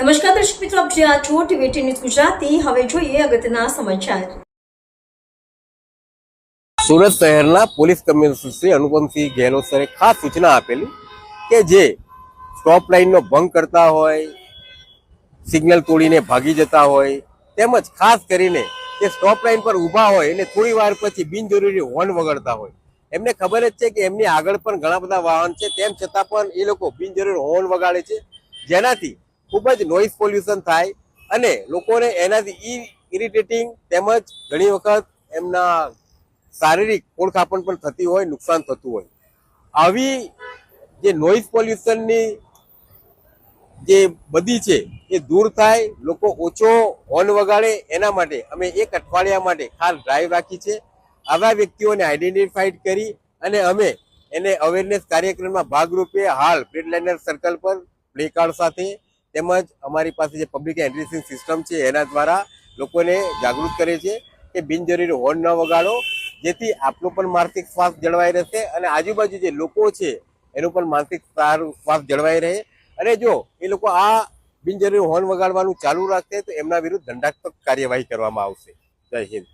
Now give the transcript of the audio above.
નમસ્કાર દર્શક મિત્રો, આપ જ્યાં છો ટીવી ન્યૂઝ ગુજરાતી. હવે જોઈએ અગત્યના સમાચાર. સુરત શહેરના પોલીસ કમિશનર શ્રી અનુપમસિંહ ગેહલોત સરે ખાસ સૂચના આપેલી કે જે સ્ટોપ લાઇનનો ભંગ કરતા હોય, સિગ્નલ તોડીને ભાગી જતા હોય, તેમજ ખાસ કરીને જે સ્ટોપ લાઇન પર ઊભા હોય અને થોડી વાર પછી બિનજરૂરી હોર્ન વગાડતા હોય. એમને ખબર જ છે કે એમની આગળ પણ ઘણા બધા વાહન છે, તેમ છતાં પણ એ લોકો બિનજરૂરી હોર્ન વગાડે છે. જેનાથી ખૂબ જ નોઇઝ પોલ્યુશન થાય અને લોકોને એનાથી ઇરિટેટિંગ તેમજ ઘણી વખત એમના શારીરિક ઓળખાપણ પણ થતી હોય, નુકસાન થતું હોય. આવી જે નોઇઝ પોલ્યુશનની જે બધી છે એ દૂર થાય, લોકો ઓછો હોર્ન વગાડે એના માટે. અમે એક અઠવાડિયા માટે ખાસ ડ્રાઈવ રાખી છે. આવા વ્યક્તિઓને આઈડેન્ટિફાઈડ કરી અને અમે એને અવેરનેસ કાર્યક્રમના ભાગરૂપે હાલ પ્લેટલાઇનર સર્કલ પર પ્લેકાર્ડ સાથે તેમજ અમારી પાસે જે પબ્લિક એડ્રેસિંગ સિસ્ટમ છે, એના દ્વારા લોકોને જાગૃત કરે છે કે બિનજરૂરી હોર્ન ન વગાડો, જેથી આપનો પણ માનસિક શ્વાસ જળવાઈ રહેશે અને આજુબાજુ જે લોકો છે, એનું પણ માનસિક શ્વાસ જળવાઈ રહે. અને જો એ લોકો આ બિનજરૂરી હોર્ન વગાડવાનું ચાલુ રાખશે તો એમના વિરુદ્ધ દંડાત્મક કાર્યવાહી કરવામાં આવશે. જય હિન્દ.